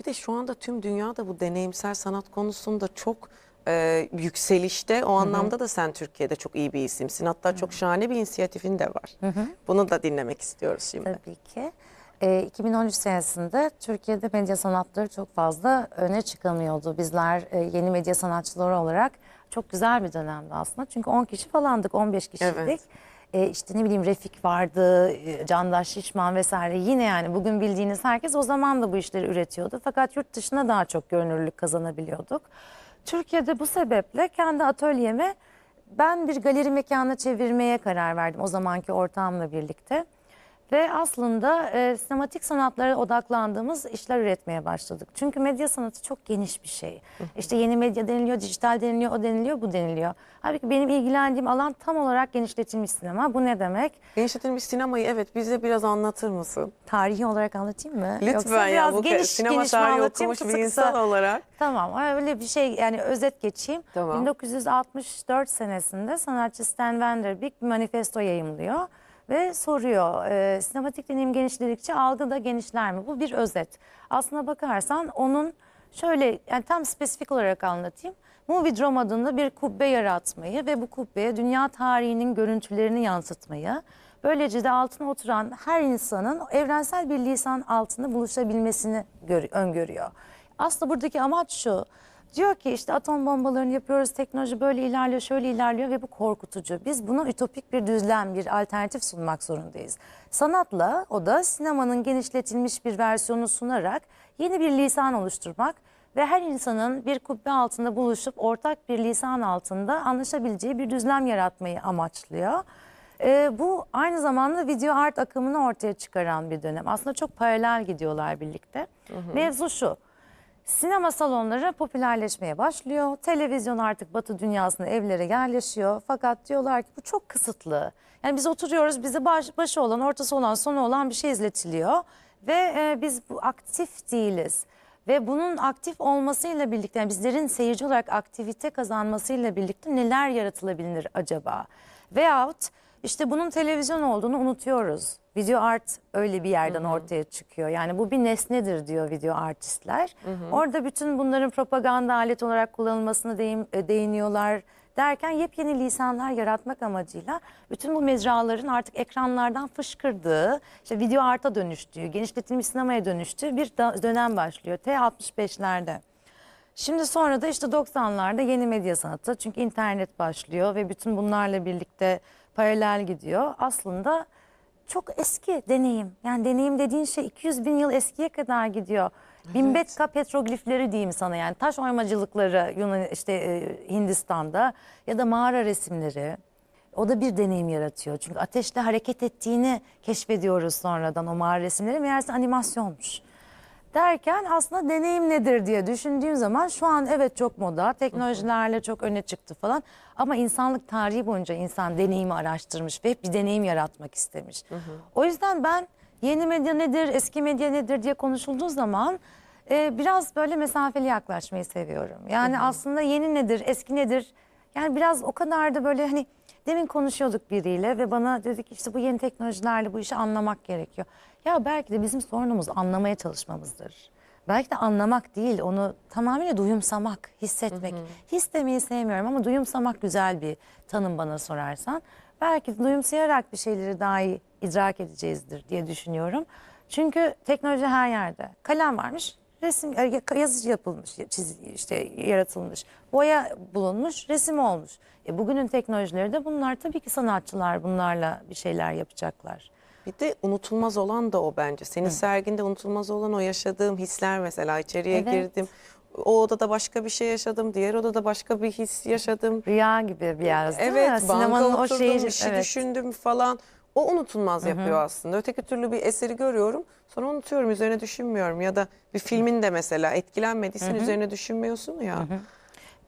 Bir de şu anda tüm dünyada bu deneyimsel sanat konusunda çok e, yükselişte. O anlamda da sen Türkiye'de çok iyi bir isimsin. Hatta çok şahane bir inisiyatifin de var. Bunu da dinlemek istiyoruz şimdi. Tabii ki. Ee, 2013 senesinde Türkiye'de medya sanatları çok fazla öne çıkamıyordu. Bizler e, yeni medya sanatçıları olarak çok güzel bir dönemdi aslında. Çünkü 10 kişi falandık, 15 kişiydik. Evet. Ee, işte ne bileyim Refik vardı, e, Candaş Şişman vesaire. Yine yani bugün bildiğiniz herkes o zaman da bu işleri üretiyordu. Fakat yurt dışına daha çok görünürlük kazanabiliyorduk. Türkiye'de bu sebeple kendi atölyemi ben bir galeri mekanına çevirmeye karar verdim o zamanki ortağımla birlikte. Ve aslında e, sinematik sanatlara odaklandığımız işler üretmeye başladık. Çünkü medya sanatı çok geniş bir şey. İşte yeni medya deniliyor, dijital deniliyor, o deniliyor, bu deniliyor. Halbuki benim ilgilendiğim alan tam olarak genişletilmiş sinema. Bu ne demek? Genişletilmiş sinemayı evet bize biraz anlatır mısın? Tarihi olarak anlatayım mı? Lütfen Yoksa ya biraz bu geniş, sinema geniş tarihi okumuş kısa bir kısa? insan olarak. Tamam öyle bir şey yani özet geçeyim. Tamam. 1964 senesinde sanatçı Stan Vanderbeek bir manifesto yayımlıyor ve soruyor e, sinematik deneyim genişledikçe algı da genişler mi? Bu bir özet. Aslına bakarsan onun şöyle yani tam spesifik olarak anlatayım. Movie Drum adında bir kubbe yaratmayı ve bu kubbeye dünya tarihinin görüntülerini yansıtmayı Böylece de altına oturan her insanın evrensel bir lisan altında buluşabilmesini gör- öngörüyor. Aslında buradaki amaç şu. Diyor ki işte atom bombalarını yapıyoruz, teknoloji böyle ilerliyor, şöyle ilerliyor ve bu korkutucu. Biz buna ütopik bir düzlem, bir alternatif sunmak zorundayız. Sanatla o da sinemanın genişletilmiş bir versiyonu sunarak yeni bir lisan oluşturmak ve her insanın bir kubbe altında buluşup ortak bir lisan altında anlaşabileceği bir düzlem yaratmayı amaçlıyor. Ee, bu aynı zamanda video art akımını ortaya çıkaran bir dönem. Aslında çok paralel gidiyorlar birlikte. Mevzu şu. Sinema salonları popülerleşmeye başlıyor. Televizyon artık batı dünyasında evlere yerleşiyor. Fakat diyorlar ki bu çok kısıtlı. Yani biz oturuyoruz bize baş, başı olan, ortası olan, sonu olan bir şey izletiliyor. Ve e, biz bu aktif değiliz. Ve bunun aktif olmasıyla birlikte yani bizlerin seyirci olarak aktivite kazanmasıyla birlikte neler yaratılabilir acaba? Veyahut işte bunun televizyon olduğunu unutuyoruz. Video art öyle bir yerden ortaya çıkıyor. Yani bu bir nesnedir diyor video artistler. Orada bütün bunların propaganda aleti olarak kullanılmasına değin- e, değiniyorlar derken yepyeni lisanlar yaratmak amacıyla bütün bu mecraların artık ekranlardan fışkırdığı, işte video arta dönüştüğü, genişletilmiş sinemaya dönüştüğü bir dönem başlıyor. T65'lerde. Şimdi sonra da işte 90'larda yeni medya sanatı çünkü internet başlıyor ve bütün bunlarla birlikte paralel gidiyor. Aslında çok eski deneyim. Yani deneyim dediğin şey 200 bin yıl eskiye kadar gidiyor. Binbetka petroglifleri diyeyim sana yani taş oymacılıkları Yunan işte e, Hindistan'da ya da mağara resimleri. O da bir deneyim yaratıyor. Çünkü ateşle hareket ettiğini keşfediyoruz sonradan o mağara resimleri. Meğerse animasyonmuş. Derken aslında deneyim nedir diye düşündüğüm zaman şu an evet çok moda, teknolojilerle çok öne çıktı falan. Ama insanlık tarihi boyunca insan deneyimi araştırmış ve hep bir deneyim yaratmak istemiş. O yüzden ben yeni medya nedir, eski medya nedir diye konuşulduğu zaman e, biraz böyle mesafeli yaklaşmayı seviyorum. Yani aslında yeni nedir, eski nedir? Yani biraz o kadar da böyle hani demin konuşuyorduk biriyle ve bana dedik işte bu yeni teknolojilerle bu işi anlamak gerekiyor. Ya belki de bizim sorunumuz anlamaya çalışmamızdır. Belki de anlamak değil, onu tamamıyla duyumsamak, hissetmek. His demeyi sevmiyorum ama duyumsamak güzel bir tanım bana sorarsan. Belki duyumsayarak bir şeyleri daha iyi idrak edeceğizdir diye düşünüyorum. Çünkü teknoloji her yerde. Kalem varmış, resim yazı yapılmış, çiz, işte yaratılmış, boya bulunmuş, resim olmuş. E bugünün teknolojileri de bunlar tabii ki sanatçılar bunlarla bir şeyler yapacaklar. Bir de unutulmaz olan da o bence. Senin serginde unutulmaz olan o yaşadığım hisler mesela içeriye Evet. girdim. O odada başka bir şey yaşadım, diğer odada başka bir his yaşadım. Rüya gibi bir yer evet, mi? banka oturdum, şeyi- bir şey evet. düşündüm falan. O unutulmaz yapıyor aslında. Öteki türlü bir eseri görüyorum, sonra unutuyorum, üzerine düşünmüyorum. Ya da bir filmin de mesela etkilenmediysen üzerine düşünmüyorsun ya.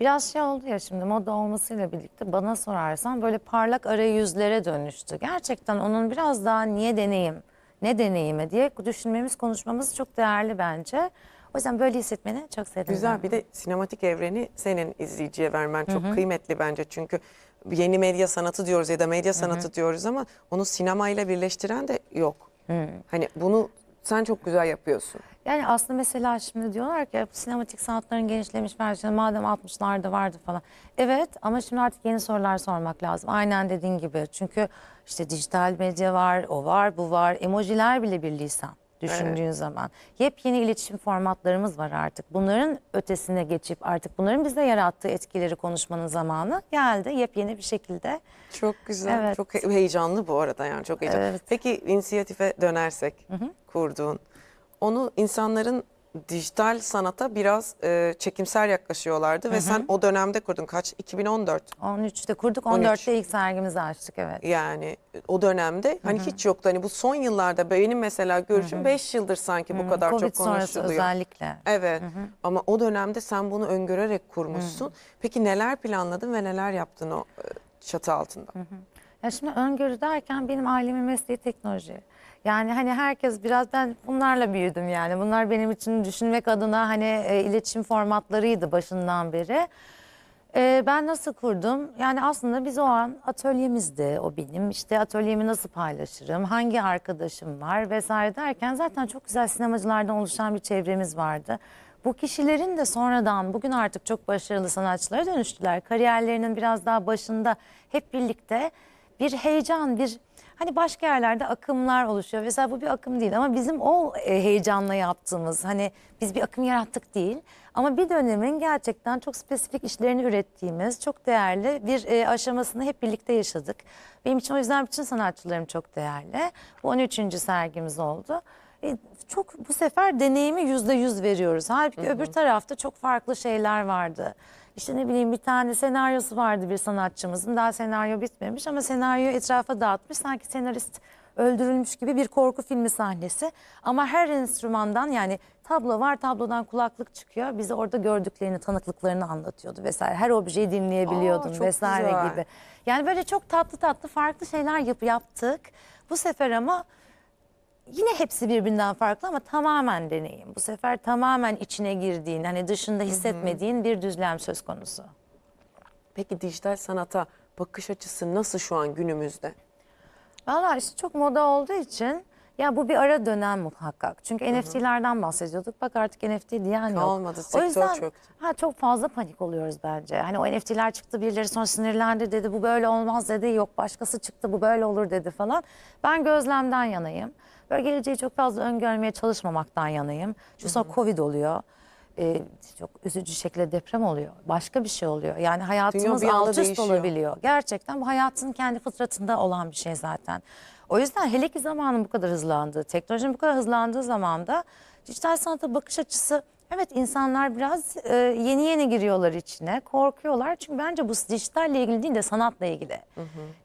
Biraz şey oldu ya şimdi moda olmasıyla birlikte bana sorarsan böyle parlak arayüzlere dönüştü. Gerçekten onun biraz daha niye deneyim, ne deneyimi diye düşünmemiz, konuşmamız çok değerli bence. O yüzden böyle hissetmeni çok sevdim. Güzel bir de sinematik evreni senin izleyiciye vermen çok kıymetli bence. Çünkü yeni medya sanatı diyoruz ya da medya sanatı diyoruz ama onu sinemayla birleştiren de yok. Hani bunu sen çok güzel yapıyorsun. Yani aslında mesela şimdi diyorlar ki sinematik sanatların genişlemiş versiyonu madem 60'larda vardı falan. Evet ama şimdi artık yeni sorular sormak lazım. Aynen dediğin gibi. Çünkü işte dijital medya var, o var, bu var. Emojiler bile bir lisan düşündüğün zaman. Yepyeni iletişim formatlarımız var artık. Bunların ötesine geçip artık bunların bize yarattığı etkileri konuşmanın zamanı geldi. Yepyeni bir şekilde. Çok güzel. Evet. Çok he- heyecanlı bu arada yani çok heyecanlı. Evet. Peki inisiyatife dönersek kurduğun onu insanların dijital sanata biraz e, çekimser yaklaşıyorlardı ve sen o dönemde kurdun. Kaç? 2014. 13'te kurduk, 13. 14'te ilk sergimizi açtık evet. Yani o dönemde hani hiç yoktu. Hani bu son yıllarda benim mesela görüşüm 5 yıldır sanki bu kadar Covid çok sonrası konuşuluyor. özellikle. Evet ama o dönemde sen bunu öngörerek kurmuşsun. Peki neler planladın ve neler yaptın o e, çatı altında? Ya şimdi öngörü derken benim ailemin mesleği teknoloji. Yani hani herkes biraz ben bunlarla büyüdüm yani. Bunlar benim için düşünmek adına hani e, iletişim formatlarıydı başından beri. E, ben nasıl kurdum? Yani aslında biz o an atölyemizdi o benim. İşte atölyemi nasıl paylaşırım? Hangi arkadaşım var vesaire derken zaten çok güzel sinemacılardan oluşan bir çevremiz vardı. Bu kişilerin de sonradan bugün artık çok başarılı sanatçılara dönüştüler. Kariyerlerinin biraz daha başında hep birlikte bir heyecan, bir hani başka yerlerde akımlar oluşuyor. Mesela bu bir akım değil ama bizim o e, heyecanla yaptığımız hani biz bir akım yarattık değil ama bir dönemin gerçekten çok spesifik işlerini ürettiğimiz çok değerli bir e, aşamasını hep birlikte yaşadık. Benim için o yüzden bütün sanatçılarım çok değerli. Bu 13. sergimiz oldu. E, çok bu sefer deneyimi yüzde yüz veriyoruz. Halbuki öbür tarafta çok farklı şeyler vardı. İşte ne bileyim bir tane senaryosu vardı bir sanatçımızın. Daha senaryo bitmemiş ama senaryoyu etrafa dağıtmış. Sanki senarist öldürülmüş gibi bir korku filmi sahnesi. Ama her enstrümandan yani tablo var tablodan kulaklık çıkıyor. Bize orada gördüklerini, tanıklıklarını anlatıyordu vesaire. Her objeyi dinleyebiliyordun Aa, vesaire güzel. gibi. Yani böyle çok tatlı tatlı farklı şeyler yap, yaptık. Bu sefer ama yine hepsi birbirinden farklı ama tamamen deneyim. Bu sefer tamamen içine girdiğin, hani dışında hissetmediğin bir düzlem söz konusu. Peki dijital sanata bakış açısı nasıl şu an günümüzde? Valla işte çok moda olduğu için ya bu bir ara dönem muhakkak. Çünkü NFT'lerden bahsediyorduk. Bak artık NFT diyen yok. Kalmadı, O sektör yüzden çöktü. ha, çok fazla panik oluyoruz bence. Hani o NFT'ler çıktı birileri sonra sinirlendi dedi bu böyle olmaz dedi. Yok başkası çıktı bu böyle olur dedi falan. Ben gözlemden yanayım. Böyle geleceği çok fazla öngörmeye çalışmamaktan yanayım. Çünkü sonra Covid oluyor. Ee, çok üzücü şekilde deprem oluyor. Başka bir şey oluyor. Yani hayatımız bir anda alt üst değişiyor. olabiliyor. Gerçekten bu hayatın kendi fıtratında olan bir şey zaten. O yüzden hele ki zamanın bu kadar hızlandığı, teknolojinin bu kadar hızlandığı zamanda dijital sanata bakış açısı evet insanlar biraz e, yeni yeni giriyorlar içine, korkuyorlar. Çünkü bence bu dijitalle ilgili değil de sanatla ilgili.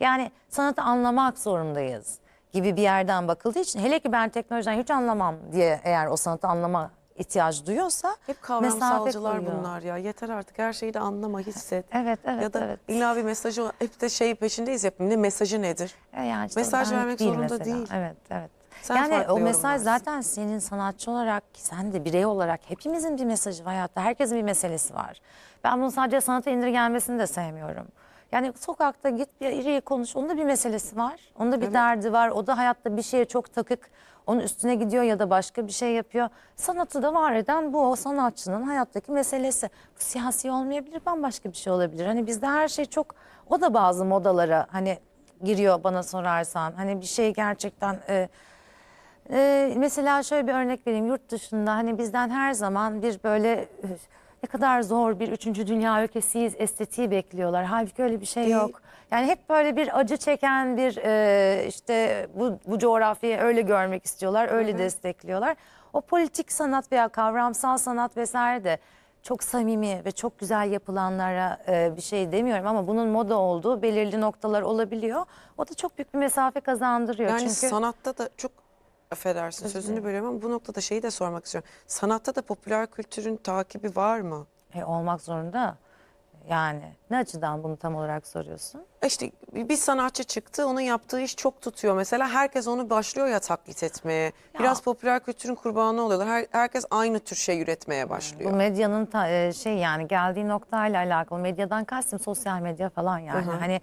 Yani sanatı anlamak zorundayız gibi bir yerden bakıldığı için hele ki ben teknolojiden hiç anlamam diye eğer o sanatı anlama ihtiyacı duyuyorsa Hep kavramsalcılar bunlar ya. Yeter artık her şeyi de anlama, hisset. Evet, evet, ya da evet. illa bir mesajı hep de şey peşindeyiz hep. Ne mesajı nedir? E Yani işte Mesaj vermek değil zorunda mesela. değil. Evet, evet. Sen yani o mesaj zaten senin sanatçı olarak, sen de birey olarak hepimizin bir mesajı var hayatta. Herkesin bir meselesi var. Ben bunu sadece sanata indirgenmesini de sevmiyorum. Yani sokakta git bir biriyle konuş. Onun da bir meselesi var. Onun da bir derdi var. O da hayatta bir şeye çok takık. Onun üstüne gidiyor ya da başka bir şey yapıyor. Sanatı da var eden bu o sanatçının hayattaki meselesi. Bu siyasi olmayabilir, bambaşka bir şey olabilir. Hani bizde her şey çok, o da bazı modalara hani giriyor bana sorarsan. Hani bir şey gerçekten e, e, mesela şöyle bir örnek vereyim. Yurt dışında hani bizden her zaman bir böyle ne kadar zor bir üçüncü dünya ülkesiyiz estetiği bekliyorlar. Halbuki öyle bir şey Değil. yok. Yani hep böyle bir acı çeken bir e, işte bu, bu coğrafyayı öyle görmek istiyorlar, öyle destekliyorlar. O politik sanat veya kavramsal sanat vesaire de çok samimi ve çok güzel yapılanlara e, bir şey demiyorum ama bunun moda olduğu belirli noktalar olabiliyor. O da çok büyük bir mesafe kazandırıyor. Yani Çünkü sanatta da çok affedersin sözünü bölüyorum ama bu noktada şeyi de sormak istiyorum. Sanatta da popüler kültürün takibi var mı? E, olmak zorunda. Yani ne açıdan bunu tam olarak soruyorsun? İşte bir sanatçı çıktı, onun yaptığı iş çok tutuyor. Mesela herkes onu başlıyor ya taklit etmeye. Biraz popüler kültürün kurbanı oluyorlar. Her- herkes aynı tür şey üretmeye başlıyor. Bu medyanın ta- e, şey yani geldiği noktayla alakalı medyadan kastım sosyal medya falan yani. Hani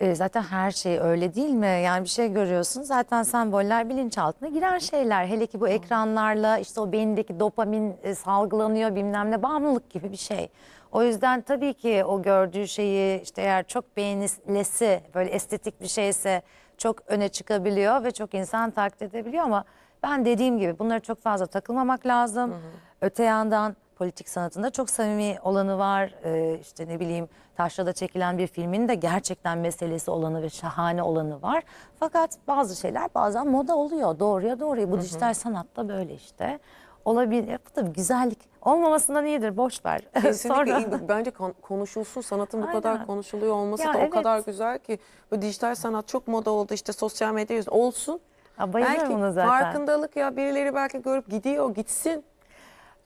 E, zaten her şey öyle değil mi? Yani bir şey görüyorsun zaten semboller bilinçaltına giren şeyler. Hele ki bu ekranlarla işte o beyindeki dopamin e, salgılanıyor bilmem ne bağımlılık gibi bir şey. O yüzden tabii ki o gördüğü şeyi işte eğer çok beğenilesi böyle estetik bir şeyse çok öne çıkabiliyor ve çok insan taklit edebiliyor ama ben dediğim gibi bunlara çok fazla takılmamak lazım. Öte yandan politik sanatında çok samimi olanı var. Ee, işte ne bileyim taşrada çekilen bir filmin de gerçekten meselesi olanı ve şahane olanı var. Fakat bazı şeyler bazen moda oluyor. Doğruya doğruya. Bu dijital sanatta böyle işte. Olabilir. Bu da bir güzellik. Olmamasından iyidir. Boş ver. Kesinlikle Sonra iyi. bence kon- konuşulsun sanatın bu Aynen. kadar konuşuluyor olması Ya da o evet. kadar güzel ki bu dijital sanat çok moda oldu işte sosyal medya yüzünden olsun. Ya bayılıyorum belki buna zaten. farkındalık ya birileri belki görüp gidiyor gitsin.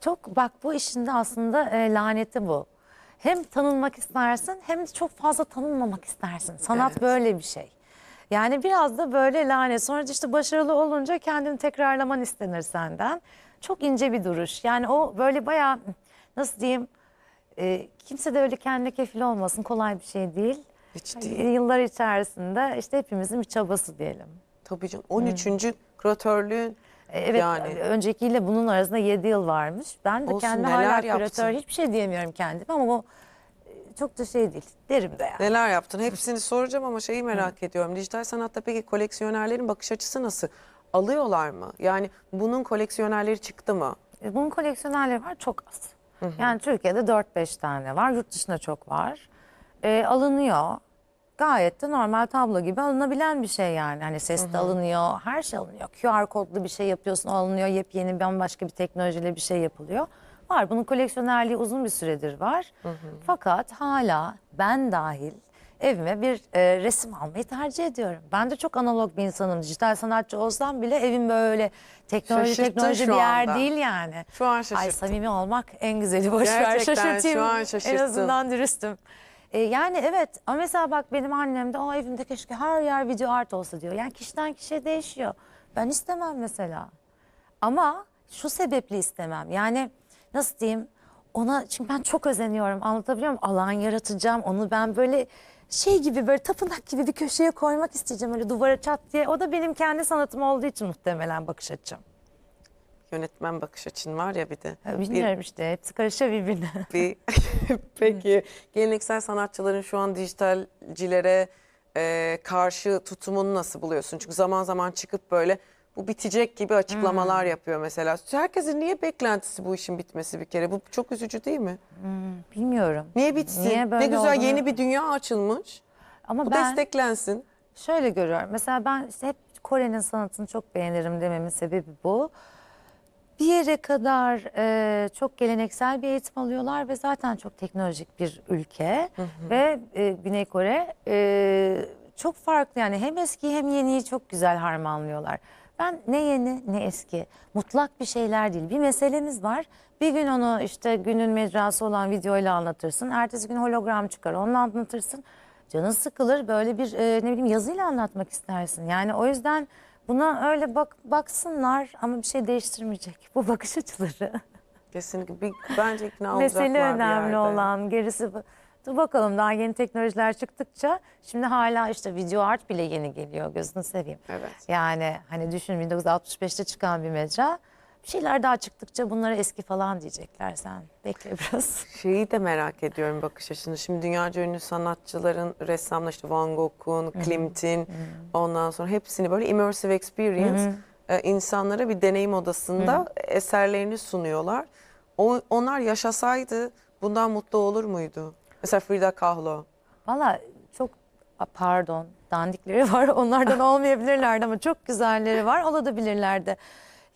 Çok bak bu işin de aslında e, laneti bu. Hem tanınmak istersin hem de çok fazla tanınmamak istersin. Sanat Evet. böyle bir şey. Yani biraz da böyle lanet. Sonra işte başarılı olunca kendini tekrarlaman istenir senden. Çok ince bir duruş. Yani o böyle bayağı nasıl diyeyim e, kimse de öyle kendi kefil olmasın. Kolay bir şey değil. Hiç E, değil. Yıllar içerisinde işte hepimizin bir çabası diyelim. Tabii canım 13. küratörlüğün E, Evet Yani. öncekiyle bunun arasında 7 yıl varmış. Ben de Olsun, kendime hala yaptın? küratör hiçbir şey diyemiyorum kendime ama bu e, çok da şey değil. Derim de yani. neler yaptın hepsini soracağım ama şeyi merak ediyorum. Dijital sanatta peki koleksiyonerlerin bakış açısı nasıl? Alıyorlar mı? Yani bunun koleksiyonerleri çıktı mı? E, Bunun koleksiyonerleri var çok az. Yani Türkiye'de 4-5 tane var. Yurt dışında çok var. E, alınıyor. Gayet de normal tablo gibi alınabilen bir şey yani. Hani ses de alınıyor, her şey alınıyor. QR kodlu bir şey yapıyorsun, o alınıyor. Yepyeni bambaşka bir teknolojiyle bir şey yapılıyor. Var. Bunun koleksiyonerliği uzun bir süredir var. Fakat hala ben dahil evime bir e, resim almayı tercih ediyorum. Ben de çok analog bir insanım. Dijital sanatçı olsam bile evim böyle teknoloji Şaşırttın teknoloji bir yer anda. değil yani. Şu an Ay şaşırttın. samimi olmak en güzeli boş ver Gerçekten şu şaşırtayım. an En şaşırttın. azından dürüstüm. E, yani evet ama mesela bak benim annem de o evimde keşke her yer video art olsa diyor. Yani kişiden kişiye değişiyor. Ben istemem mesela. Ama şu sebeple istemem. Yani nasıl diyeyim? Ona çünkü ben çok özeniyorum. Anlatabiliyor muyum? Alan yaratacağım. Onu ben böyle şey gibi böyle tapınak gibi bir köşeye koymak isteyeceğim. Öyle duvara çat diye. O da benim kendi sanatım olduğu için muhtemelen bakış açım. Yönetmen bakış açın var ya bir de. Ya Bir- Bilmiyorum işte. Hepsi karışıyor birbirine. bir peki geleneksel sanatçıların şu an dijitalcilere e, karşı tutumunu nasıl buluyorsun? Çünkü zaman zaman çıkıp böyle bu bitecek gibi açıklamalar yapıyor mesela. Herkesin niye beklentisi bu işin bitmesi bir kere? Bu çok üzücü değil mi? Bilmiyorum. Niye bitsin? Niye böyle ne güzel olduğunu- yeni bir dünya açılmış. Ama Bu ben desteklensin. şöyle görüyorum. Mesela ben işte hep Kore'nin sanatını çok beğenirim dememin sebebi bu. Bir yere kadar e, çok geleneksel bir eğitim alıyorlar ve zaten çok teknolojik bir ülke. Ve e, Güney Kore e, çok farklı yani hem eski hem yeniyi çok güzel harmanlıyorlar. Ben ne yeni ne eski mutlak bir şeyler değil. Bir meselemiz var. Bir gün onu işte günün mecrası olan videoyla anlatırsın. Ertesi gün hologram çıkar onunla anlatırsın. Canın sıkılır böyle bir e, ne bileyim yazıyla anlatmak istersin. Yani o yüzden buna öyle bak baksınlar ama bir şey değiştirmeyecek. Bu bakış açıları. Kesinlikle. Bir, bence ikna olacaklar Mesele önemli olan gerisi. Dur bakalım daha yeni teknolojiler çıktıkça şimdi hala işte video art bile yeni geliyor gözünü seveyim. Evet. Yani hani düşün 1965'te çıkan bir mecra bir şeyler daha çıktıkça bunlara eski falan diyecekler sen bekle biraz. Şeyi de merak ediyorum bakış açını. Şimdi dünyaca ünlü sanatçıların, ressamlar işte Van Gogh'un, Klimt'in ondan sonra hepsini böyle immersive experience e, insanlara bir deneyim odasında eserlerini sunuyorlar. O, onlar yaşasaydı bundan mutlu olur muydu? Mesela Frida Kahlo. Valla çok pardon dandikleri var onlardan olmayabilirlerdi ama çok güzelleri var olabilirlerdi.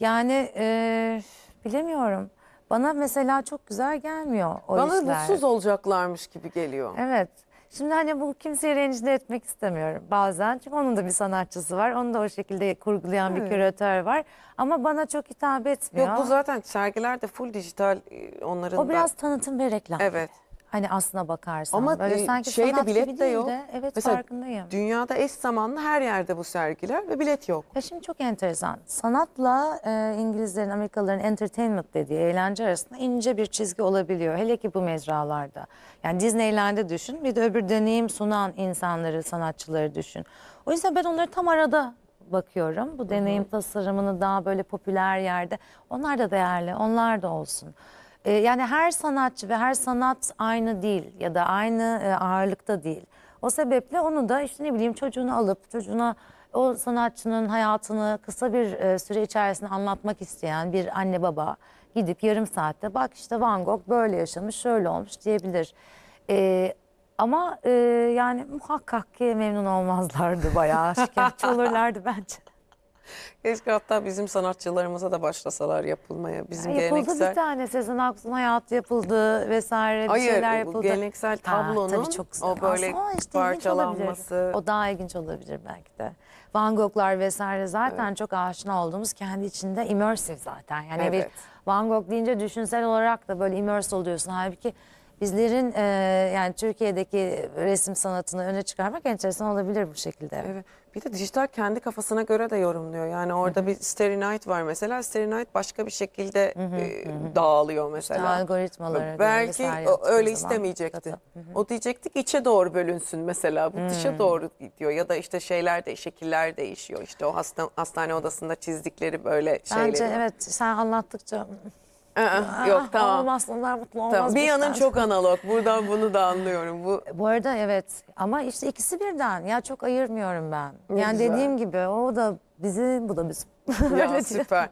Yani e, bilemiyorum. Bana mesela çok güzel gelmiyor o Bana işler. mutsuz olacaklarmış gibi geliyor. Evet. Şimdi hani bu kimseyi rencide etmek istemiyorum bazen. Çünkü onun da bir sanatçısı var. Onu da o şekilde kurgulayan bir Evet. küratör var. Ama bana çok hitap etmiyor. Yok bu zaten sergiler de full dijital e, onların o da- biraz tanıtım ve reklam. Evet. Hani aslına bakarsan. Ama Böyle e, sanki şeyde bilet de yok. de, evet Mesela farkındayım. Dünyada eş zamanlı her yerde bu sergiler ve bilet yok. Ya şimdi çok enteresan. Sanatla e, İngilizlerin, Amerikalıların entertainment dediği eğlence arasında ince bir çizgi olabiliyor. Hele ki bu mecralarda. Yani Disneyland'ı düşün, bir de öbür deneyim sunan insanları, sanatçıları düşün. O yüzden ben onları tam arada bakıyorum. Bu deneyim tasarımını daha böyle popüler yerde. Onlar da değerli, onlar da olsun. E, yani her sanatçı ve her sanat aynı değil ya da aynı e, ağırlıkta değil. O sebeple onu da işte ne bileyim çocuğunu alıp çocuğuna o sanatçının hayatını kısa bir e, süre içerisinde anlatmak isteyen bir anne baba gidip yarım saatte bak işte Van Gogh böyle yaşamış şöyle olmuş diyebilir. E, ama e, yani muhakkak ki memnun olmazlardı bayağı şikayetçi olurlardı bence. Keşke hatta bizim sanatçılarımıza da başlasalar yapılmaya. Bizim Yapıldı geleneksel bir tane Sezen Aksu'nun hayatı yapıldı vesaire bir Hayır, şeyler yapıldı. geleneksel tablonun tabii çok güzel. o böyle Aslında işte ilginç olabilir. parçalanması. O daha ilginç olabilir belki de. Van Gogh'lar vesaire zaten çok aşina olduğumuz kendi içinde immersive zaten. Yani Evet. bir Van Gogh deyince düşünsel olarak da böyle immerse oluyorsun. Halbuki bizlerin e, yani Türkiye'deki resim sanatını öne çıkarmak enteresan olabilir bu şekilde. Evet. Bir de dijital kendi kafasına göre de yorumluyor. Yani orada bir Starry Night var mesela. Night başka bir şekilde e, dağılıyor mesela. algoritmalara göre Belki o öyle istemeyecekti. data. O diyecekti ki içe doğru bölünsün mesela. Bu dışa doğru gidiyor. Ya da işte şeyler de şekiller değişiyor. İşte o hasta, hastane odasında çizdikleri böyle şeyleri. Bence evet sen anlattıkça Aa, Yok tamam. olmaz onlar mutlu olmaz. Tamam. Bir yanın bizden. çok analog. Buradan bunu da anlıyorum. Bu Bu arada evet ama işte ikisi birden ya çok ayırmıyorum ben. Ne yani güzel. dediğim gibi o da bizi bu da bizim. ya süper.